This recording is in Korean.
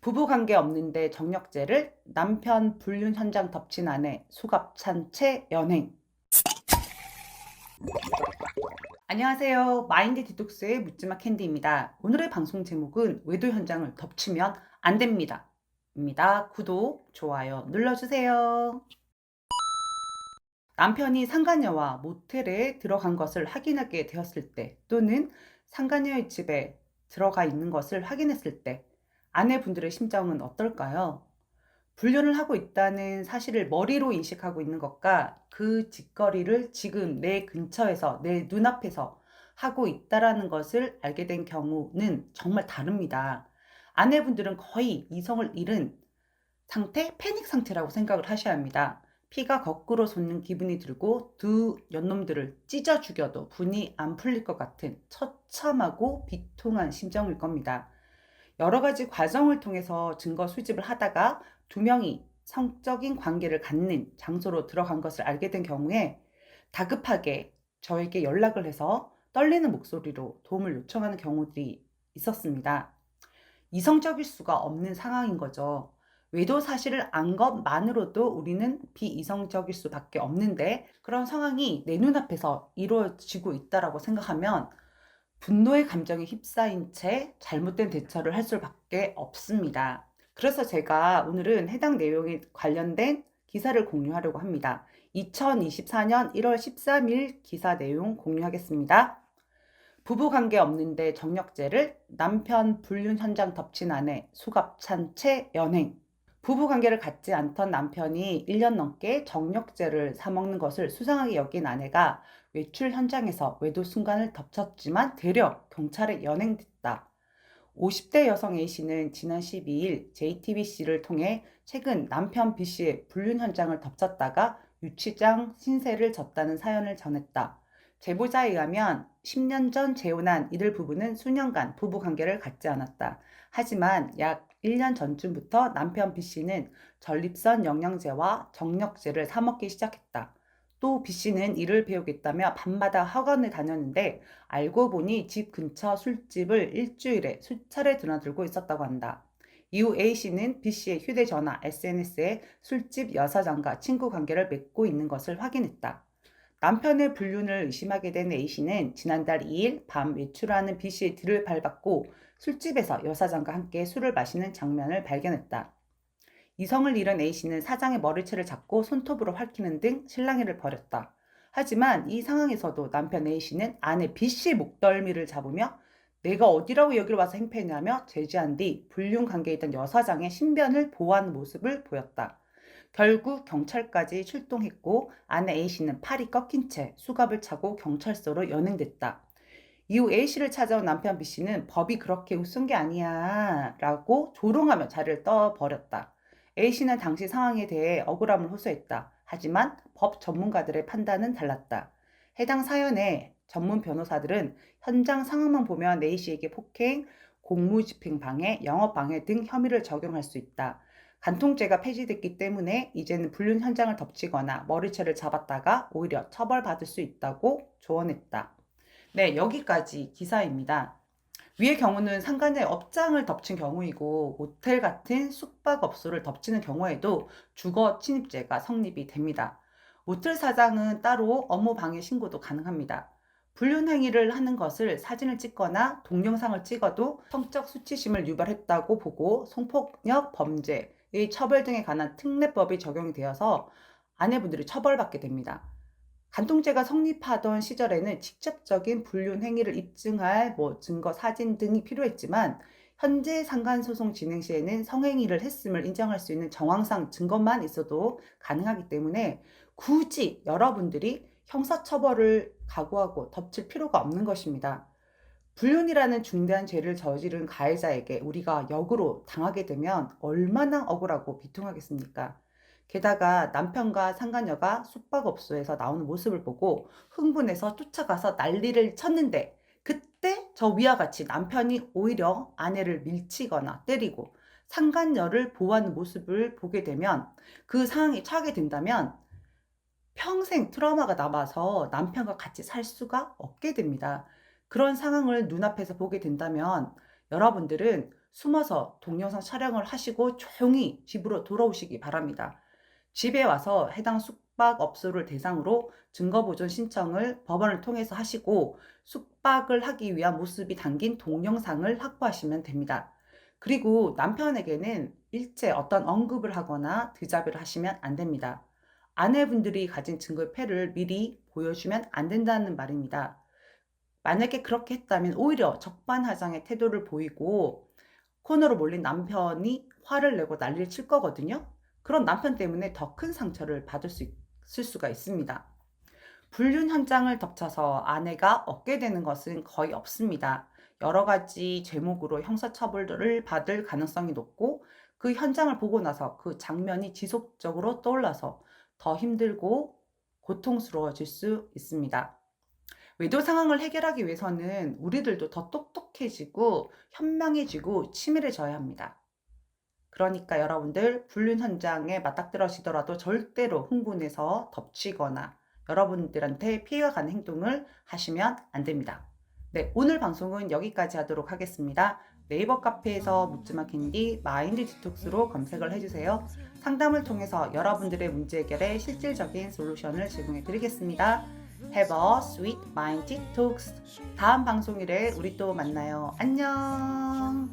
부부관계 없는데 정력제를 남편 불륜 현장 덮친 아내 수갑찬 채 연행. 안녕하세요. 마인드 디톡스의 묻지마 캔디입니다. 오늘의 방송 제목은 외도 현장을 덮치면 안 됩니다. 입니다. 구독, 좋아요 눌러주세요. 남편이 상간녀와 모텔에 들어간 것을 확인하게 되었을 때 또는 상간녀의 집에 들어가 있는 것을 확인했을 때 아내분들의 심정은 어떨까요? 불륜을 하고 있다는 사실을 머리로 인식하고 있는 것과 그 짓거리를 지금 내 근처에서 내 눈앞에서 하고 있다라는 것을 알게 된 경우는 정말 다릅니다. 아내분들은 거의 이성을 잃은 상태, 패닉 상태라고 생각을 하셔야 합니다. 피가 거꾸로 솟는 기분이 들고 두 연놈들을 찢어 죽여도 분이 안 풀릴 것 같은 처참하고 비통한 심정일 겁니다. 여러 가지 과정을 통해서 증거 수집을 하다가 두 명이 성적인 관계를 갖는 장소로 들어간 것을 알게 된 경우에 다급하게 저에게 연락을 해서 떨리는 목소리로 도움을 요청하는 경우들이 있었습니다. 이성적일 수가 없는 상황인 거죠. 외도 사실을 안 것만으로도 우리는 비이성적일 수밖에 없는데 그런 상황이 내 눈앞에서 이루어지고 있다라고 생각하면 분노의 감정에 휩싸인 채 잘못된 대처를 할 수밖에 없습니다. 그래서 제가 오늘은 해당 내용에 관련된 기사를 공유하려고 합니다. 2024년 1월 13일 기사 내용 공유하겠습니다. 부부 관계 없는데 정력제를 남편 불륜 현장 덮친 아내 수갑 찬 채 연행 부부 관계를 갖지 않던 남편이 1년 넘게 정력제를 사먹는 것을 수상하게 여긴 아내가 외출 현장에서 외도 순간을 덮쳤지만 되려 경찰에 연행됐다. 50대 여성 A씨는 지난 12일 JTBC를 통해 최근 남편 B씨의 불륜 현장을 덮쳤다가 유치장 신세를 졌다는 사연을 전했다. 제보자에 의하면 10년 전 재혼한 이들 부부는 수년간 부부 관계를 갖지 않았다. 하지만 약 1년 전쯤부터 남편 B씨는 전립선 영양제와 정력제를 사먹기 시작했다. 또 B씨는 일을 배우겠다며 밤마다 학원을 다녔는데 알고 보니 집 근처 술집을 일주일에 수차례 드나들고 있었다고 한다. 이후 A씨는 B씨의 휴대전화, SNS에 술집 여사장과 친구 관계를 맺고 있는 것을 확인했다. 남편의 불륜을 의심하게 된 A씨는 지난달 2일 밤 외출하는 B씨의 뒤를 밟았고 술집에서 여사장과 함께 술을 마시는 장면을 발견했다. 이성을 잃은 A씨는 사장의 머리채를 잡고 손톱으로 핥히는 등 실랑이를 벌였다. 하지만 이 상황에서도 남편 A씨는 아내 B씨의 목덜미를 잡으며 내가 어디라고 여기로 와서 행패했냐며 제지한 뒤 불륜 관계에 있던 여사장의 신변을 보호하는 모습을 보였다. 결국 경찰까지 출동했고 아내 A씨는 팔이 꺾인 채 수갑을 차고 경찰서로 연행됐다. 이후 A씨를 찾아온 남편 B씨는 법이 그렇게 우스운 게 아니야 라고 조롱하며 자리를 떠버렸다. A씨는 당시 상황에 대해 억울함을 호소했다. 하지만 법 전문가들의 판단은 달랐다. 해당 사연의 전문 변호사들은 현장 상황만 보면 A씨에게 폭행, 공무집행 방해, 영업 방해 등 혐의를 적용할 수 있다. 간통죄가 폐지됐기 때문에 이제는 불륜 현장을 덮치거나 머리채를 잡았다가 오히려 처벌받을 수 있다고 조언했다. 네, 여기까지 기사입니다. 위의 경우는 상간의 업장을 덮친 경우이고 모텔 같은 숙박업소를 덮치는 경우에도 주거 침입죄가 성립이 됩니다. 모텔 사장은 따로 업무 방해 신고도 가능합니다. 불륜 행위를 하는 것을 사진을 찍거나 동영상을 찍어도 성적 수치심을 유발했다고 보고 성폭력 범죄의 처벌 등에 관한 특례법이 적용이 되어서 아내분들이 처벌받게 됩니다. 간통죄가 성립하던 시절에는 직접적인 불륜 행위를 입증할 뭐 증거 사진 등이 필요했지만 현재 상간 소송 진행 시에는 성행위를 했음을 인정할 수 있는 정황상 증거만 있어도 가능하기 때문에 굳이 여러분들이 형사처벌을 각오하고 덮칠 필요가 없는 것입니다. 불륜이라는 중대한 죄를 저지른 가해자에게 우리가 역으로 당하게 되면 얼마나 억울하고 비통하겠습니까? 게다가 남편과 상간녀가 숙박업소에서 나오는 모습을 보고 흥분해서 쫓아가서 난리를 쳤는데 그때 저 위와 같이 남편이 오히려 아내를 밀치거나 때리고 상간녀를 보호하는 모습을 보게 되면 그 상황에 처하게 된다면 평생 트라우마가 남아서 남편과 같이 살 수가 없게 됩니다. 그런 상황을 눈앞에서 보게 된다면 여러분들은 숨어서 동영상 촬영을 하시고 조용히 집으로 돌아오시기 바랍니다. 집에 와서 해당 숙박업소를 대상으로 증거보존 신청을 법원을 통해서 하시고 숙박을 하기 위한 모습이 담긴 동영상을 확보하시면 됩니다. 그리고 남편에게는 일체 어떤 언급을 하거나 드자비를 하시면 안 됩니다. 아내분들이 가진 증거의 패를 미리 보여주면 안 된다는 말입니다. 만약에 그렇게 했다면 오히려 적반하장의 태도를 보이고 코너로 몰린 남편이 화를 내고 난리를 칠 거거든요. 그런 남편 때문에 더 큰 상처를 받을 수 있을 수가 있습니다. 불륜 현장을 덮쳐서 아내가 얻게 되는 것은 거의 없습니다. 여러 가지 제목으로 형사처벌을 받을 가능성이 높고 그 현장을 보고 나서 그 장면이 지속적으로 떠올라서 더 힘들고 고통스러워질 수 있습니다. 외도 상황을 해결하기 위해서는 우리들도 더 똑똑해지고 현명해지고 치밀해져야 합니다. 그러니까 여러분들 불륜 현장에 맞닥뜨려지더라도 절대로 흥분해서 덮치거나 여러분들한테 피해가 가는 행동을 하시면 안 됩니다. 네, 오늘 방송은 여기까지 하도록 하겠습니다. 네이버 카페에서 묻지마 캔디 마인드 디톡스로 검색을 해주세요. 상담을 통해서 여러분들의 문제 해결에 실질적인 솔루션을 제공해 드리겠습니다. Have a sweet mind detox. 다음 방송일에 우리 또 만나요. 안녕.